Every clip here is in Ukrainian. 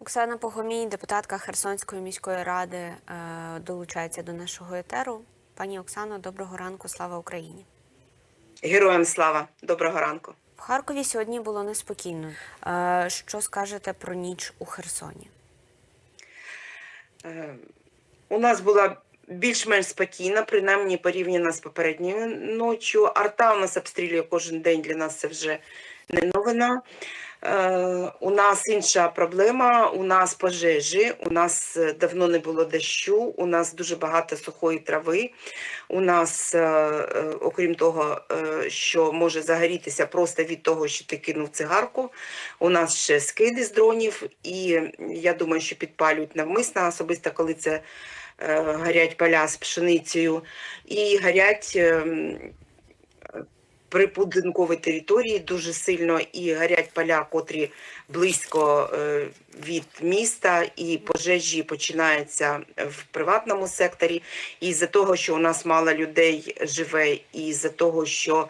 Оксана Погомій, депутатка Херсонської міської ради, е, долучається до нашого етеру. Пані Оксано, доброго ранку, слава Україні. Героям слава, доброго ранку. В Харкові сьогодні було неспокійно. Е, Що скажете про ніч у Херсоні? Е, У нас була більш-менш спокійна, принаймні порівняно з попередньою ночі. Арта у нас обстрілює кожен день. Для нас це вже не новина. Е, У нас інша проблема. У нас пожежі. У нас е, давно не було дощу. У нас дуже багато сухої трави. У нас, е, окрім того, що може загорітися просто від того, що ти кинув цигарку. У нас ще скиди з дронів, і я думаю, що підпалюють навмисно, особисто коли це горять поля з пшеницею, і горять. Ем, території дуже сильно і горять поля, котрі близько е, від міста, і пожежі починаються в приватному секторі. І з-за того, що у нас мало людей живе, і з-за того, що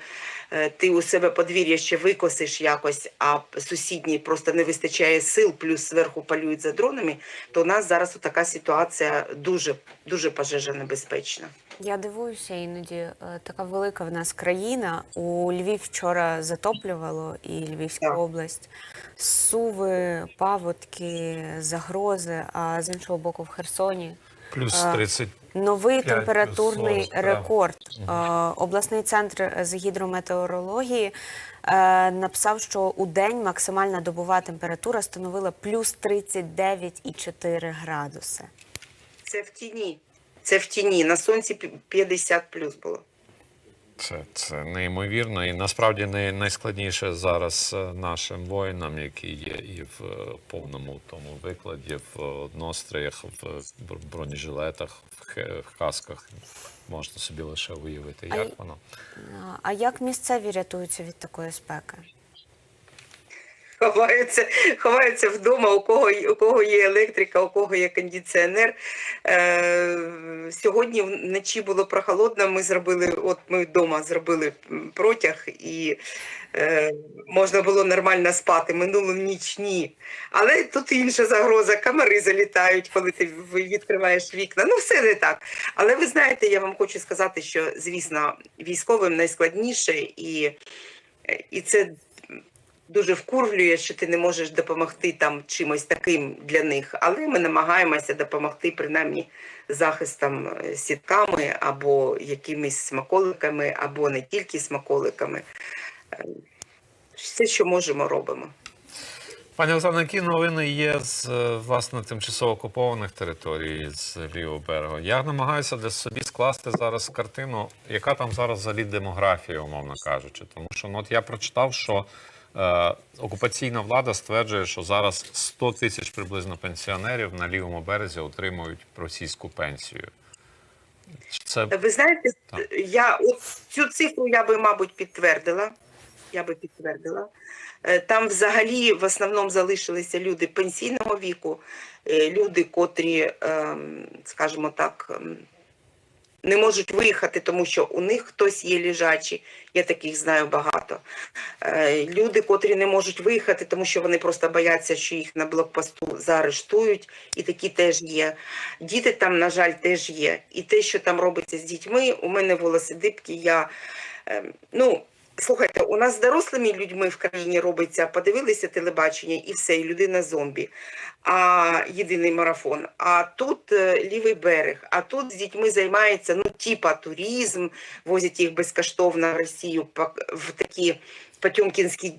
ти у себе подвір'я ще викосиш якось, а сусідній просто не вистачає сил, плюс зверху полюють за дронами, то у нас зараз така ситуація дуже, дуже пожежонебезпечна. Я дивуюся іноді. е, Така велика в нас країна. У Львів вчора затоплювало і Львівська Так. область. Суви, паводки, загрози. А з іншого боку, в Херсоні Плюс А, 30. Новий 5 температурний плюс 40, рекорд. Е, Обласний центр з гідрометеорології е, написав, що у день максимальна добова температура становила плюс 39,4 градуси. Це в тіні. Це в тіні. На сонці пі- 50 плюс було. Це, це неймовірно. І насправді не найскладніше зараз е, нашим воїнам, які є і в е, повному тому викладі, в одностроях, в бр- бронежилетах, в хе- касках. Можна собі лише уявити, як а, воно. А як місцеві рятуються від такої спеки? Ховаються, ховаються вдома, у кого, у кого є електрика, у кого є кондиціонер. Е, сьогодні вночі було прохолодно. Ми зробили, от ми вдома зробили протяг і е, можна було нормально спати. Минулу ніч ні. Але тут інша загроза. Комари залітають, коли ти відкриваєш вікна. Ну, все не так. Але ви знаєте, я вам хочу сказати, що звісно, військовим найскладніше і, і це дуже вкурвлює, що ти не можеш допомогти там чимось таким для них, але ми намагаємося допомогти принаймні захистом е, сітками або якимись смаколиками, або не тільки смаколиками. Е, Все, що можемо, робимо. Пані Оксано, які новини є з е, власне тимчасово окупованих територій з лівого берегу? Я намагаюся для собі скласти зараз картину, яка там зараз взагалі демографія, умовно кажучи. Тому що ну, от я прочитав, що окупаційна влада стверджує, що зараз 100 тисяч приблизно пенсіонерів на лівому березі отримують російську пенсію. Це Ви знаєте, Так. я от цю цифру я би, мабуть, підтвердила. Я би підтвердила. Е, Там взагалі в основному залишилися люди пенсійного віку, е, люди, котрі, ем, скажімо так, ем, не можуть виїхати, тому що у них хтось є лежачий, я таких знаю багато. Е, Люди, котрі не можуть виїхати, тому що вони просто бояться, що їх на блокпосту заарештують, і такі теж є. Діти там, на жаль, теж є. І те, що там робиться з дітьми, у мене волосидибки, я. ем, ну, Слухайте, у нас з дорослими людьми в країні робиться, подивилися телебачення і все, і людина зомбі. А єдиний марафон. А тут е, лівий берег. А тут з дітьми займається ну, типа туризм, возять їх безкоштовно в Росію в такі Потьомкінські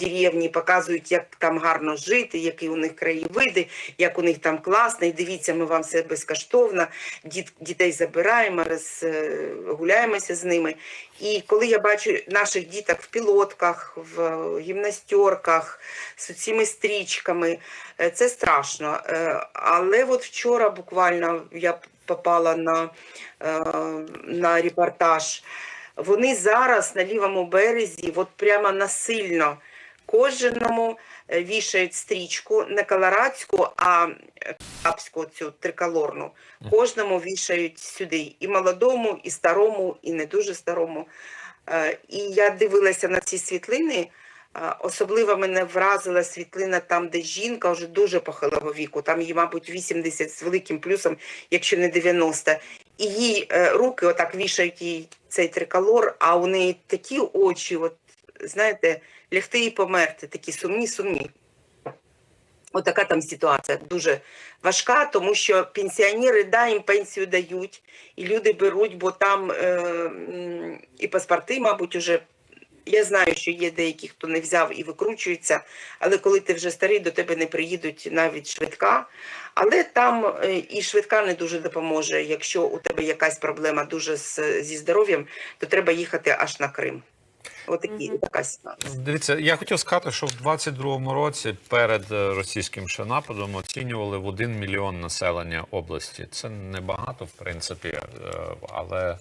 деревні, показують, як там гарно жити, які у них краєвиди, як у них там класно. І дивіться, ми вам все безкоштовно. Діт, дітей забираємо, роз, е, з ними. І коли я бачу наших діток в пілотках, в гімнастерках, з цими стрічками, е, це страшно. Е, Але от вчора буквально я попала на, е, на репортаж. Вони зараз на лівому березі, от прямо насильно кожному е, вішають стрічку, не колорадську, а капську цю триколорну. Кожному вішають сюди. І молодому, і старому, і не дуже старому. І я дивилася на ці світлини. Особливо мене вразила світлина там, де жінка вже дуже похилого віку, там їй, мабуть, 80 з великим плюсом, якщо не 90. І їй е, руки отак вішають їй цей триколор, а у неї такі очі, от, знаєте, лягти і померти, такі сумні, сумні. Отака там ситуація дуже важка, тому що пенсіонери, да, їм пенсію дають, і люди беруть, бо там е, і паспорти, мабуть, уже. Я знаю, що є деякі, хто не взяв і викручується, але коли ти вже старий, до тебе не приїдуть навіть швидка. Але там е, і швидка не дуже допоможе. Якщо у тебе якась проблема дуже з, зі здоров'ям, то треба їхати аж на Крим. Отакі, Мгм. така ситуація. Дивіться, я хотів сказати, що в 22-му році перед е, російським ще нападом оцінювали в 1 мільйон населення області. Це небагато, в принципі, е, але,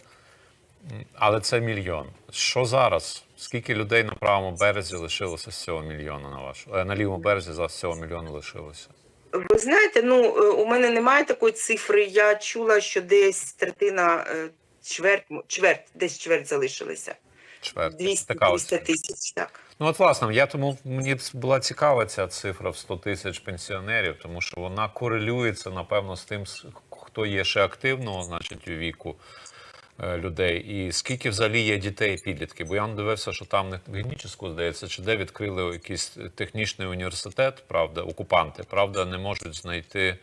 але це мільйон. Що зараз? Скільки людей на правому березі лишилося з цього мільйона на вашу? е, На лівому березі зараз з цього мільйону лишилося? Ви знаєте, ну е, у мене немає такої цифри. Я чула, що десь третина, е, чверть, чверть, десь чверть залишилася. Чверть. 200 Така 200 тисяч, так. Ну, от, власне, я тому мені була цікава ця цифра в 100 тисяч пенсіонерів, тому що вона корелюється, напевно, з тим, хто є ще активного, значить, у віку людей, і скільки взагалі є дітей і підлітків. Бо я дивився, що там не Геніческу, здається, чи де відкрили якийсь технічний університет, правда, окупанти, правда, не можуть знайти.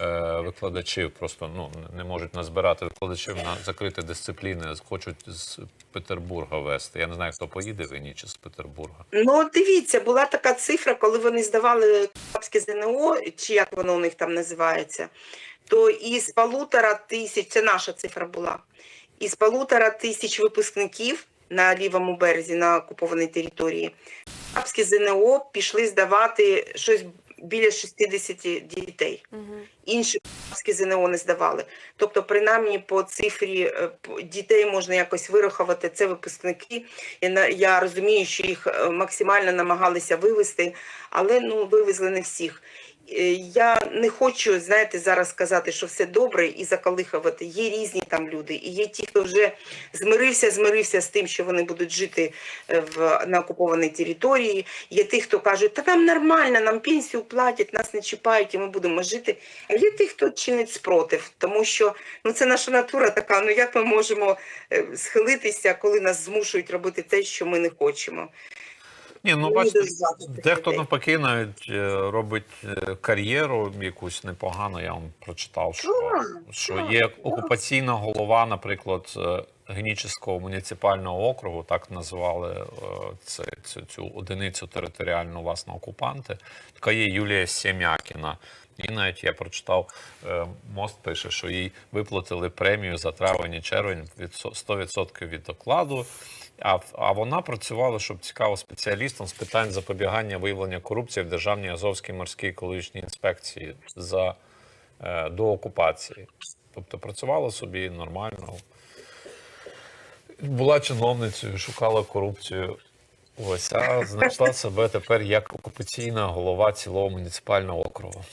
е, Викладачів просто ну не можуть назбирати викладачів на закриті дисципліни, хочуть з Петербурга вести. Я не знаю, хто поїде в Генічес з Петербурга. Ну, дивіться, була така цифра, коли вони здавали Капське ЗНО, чи як воно у них там називається, то із полутора тисяч, це наша цифра була, із полутора тисяч випускників на лівому березі на окупованій території, Капське ЗНО пішли здавати щось біля 60 дітей. Мгм. інші курські ЗНО не здавали. Тобто, принаймні по цифрі е, дітей можна якось вирахувати. Це випускники. Я, я розумію, що їх е, максимально намагалися вивезти, але ну вивезли не всіх. Е, Я не хочу, знаєте, зараз сказати, що все добре і заколихувати. Є різні там люди, і є ті, хто вже змирився, змирився з тим, що вони будуть жити е, в на окупованій території. Є ті, хто кажуть, та нам нормально, нам пенсію платять, нас не чіпають, і ми будемо жити. А є ті, хто чинить спротив, тому що ну це наша натура така. Ну як ми можемо е, схилитися, коли нас змушують робити те, що ми не хочемо? Ні, ну бачите, дехто навпаки навіть е, робить е, кар'єру якусь непогану. Я вам прочитав, що, що є окупаційна голова, наприклад, е, Генічеського муніципального округу, так назвали е, це, цю, цю одиницю територіальну власне окупанти. Така є Юлія Сємякіна. І навіть я прочитав, мост пише, що їй виплатили премію за травень і червень від 100% від окладу. А, а вона працювала, щоб цікаво, спеціалістом з питань запобігання виявлення корупції в Державній Азовській морській екологічній інспекції за, е, до окупації. Тобто працювала собі нормально. Була чиновницею, шукала корупцію. Ось, а знайшла себе тепер як окупаційна голова цілого муніципального округу.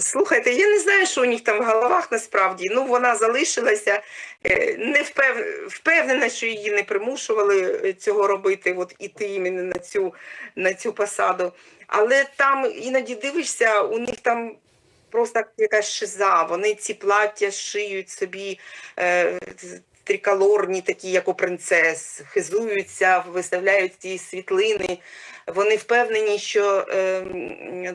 Слухайте, я не знаю, що у них там в головах насправді. Ну, вона залишилася, е, не впев... впевнена, що її не примушували е, цього робити, от іти іменно на цю, на цю посаду. Але там іноді дивишся, у них там просто якась шиза. Вони ці плаття шиють собі. Триколорні, такі, як у принцес, хизуються, виставляють ці світлини. Вони впевнені, що е,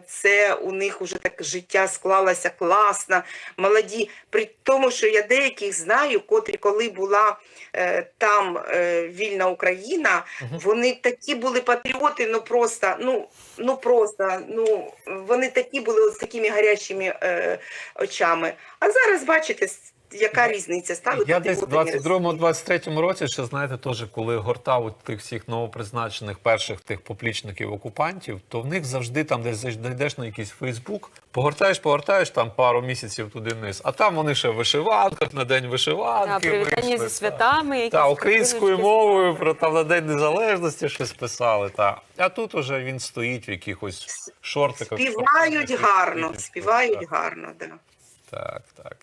це у них уже так життя склалося класно, молоді. При тому, що я деяких знаю, котрі, коли була е, там е, вільна Україна, вони такі були патріоти, ну просто, ну, ну просто, ну вони такі були з такими гарячими е, очами. А зараз бачите, яка різниця стали Я десь в патріотами. 22-23 році, ще знаєте, теж коли гортав от тих всіх новопризначених перших тих поплічників окупантів, то в них завжди там десь зайдеш на якийсь Фейсбук, погортаєш, погортаєш там пару місяців туди вниз, а там вони ще в вишиванках на день Да, привітання зі святами. якісь Та українською мовою про там на День Незалежності щось писали. Та. А тут уже він стоїть в якихось шортиках. Співають гарно, Так, співають гарно, да. Так, так.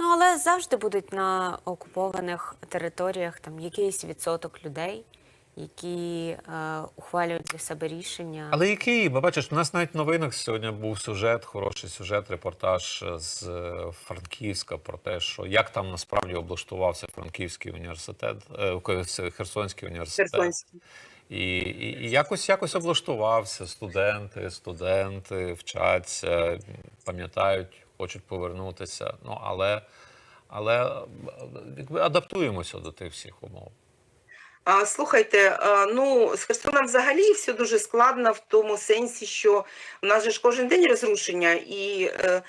Ну, але завжди будуть на окупованих територіях там якийсь відсоток людей, які е, ухвалюють для себе рішення. Але який? Бо бачиш, у нас навіть в новинах сьогодні був сюжет, хороший сюжет, репортаж з е, Франківська про те, що як там насправді облаштувався Франківський університет, е, Херсонський університет. Херсонський. І, і, і якось якось облаштувався. Студенти, студенти вчаться, пам'ятають, хочуть повернутися. Ну але, але якби адаптуємося до тих всіх умов. Слухайте, ну з Херсоном взагалі все дуже складно в тому сенсі, що у нас же ж кожен день розрушення, і е,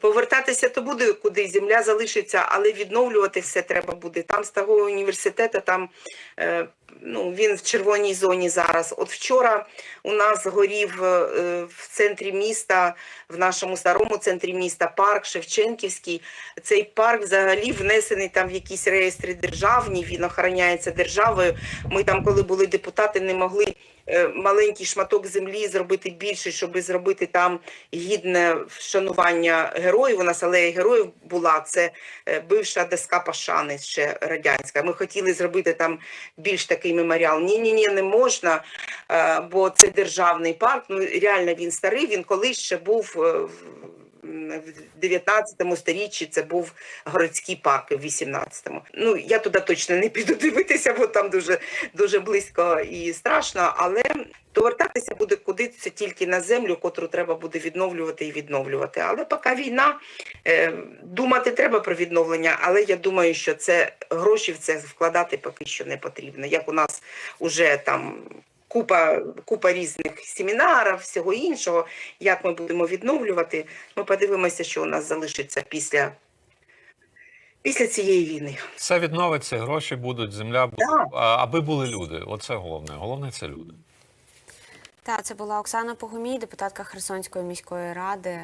повертатися то буде куди земля залишиться, але відновлювати все треба буде. Там з того університету, там е, ну він в червоній зоні зараз. От вчора у нас горів е, в центрі міста, в нашому старому центрі міста, парк Шевченківський. Цей парк взагалі внесений там в якісь реєстри державні, він охороняється державою. Ми там, коли були депутати, не могли е, маленький шматок землі зробити більше, щоб зробити там гідне вшанування героїв. У нас алея героїв була. Це е, бивша доска Пашани ще радянська. Ми хотіли зробити там більш такий меморіал. Ні, ні, ні, не можна, е, бо це державний парк. Ну реально він старий. Він колись ще був. е, в- в 19 сторіччі це був городський парк в 18-му. Ну я туди точно не піду дивитися, бо там дуже дуже близько і страшно. Але повертатися буде куди це тільки на землю, котру треба буде відновлювати і відновлювати. Але поки війна, е, думати треба про відновлення, але я думаю, що це гроші в це вкладати поки що не потрібно. Як у нас уже там. Купа, купа різних семінарів, всього іншого, як ми будемо відновлювати. Ми подивимося, що у нас залишиться після, після цієї війни. Все відновиться, гроші будуть, земля буде, Так. а- аби були люди. Оце головне. Головне це люди. Та це була Оксана Погомій, депутатка Херсонської міської ради.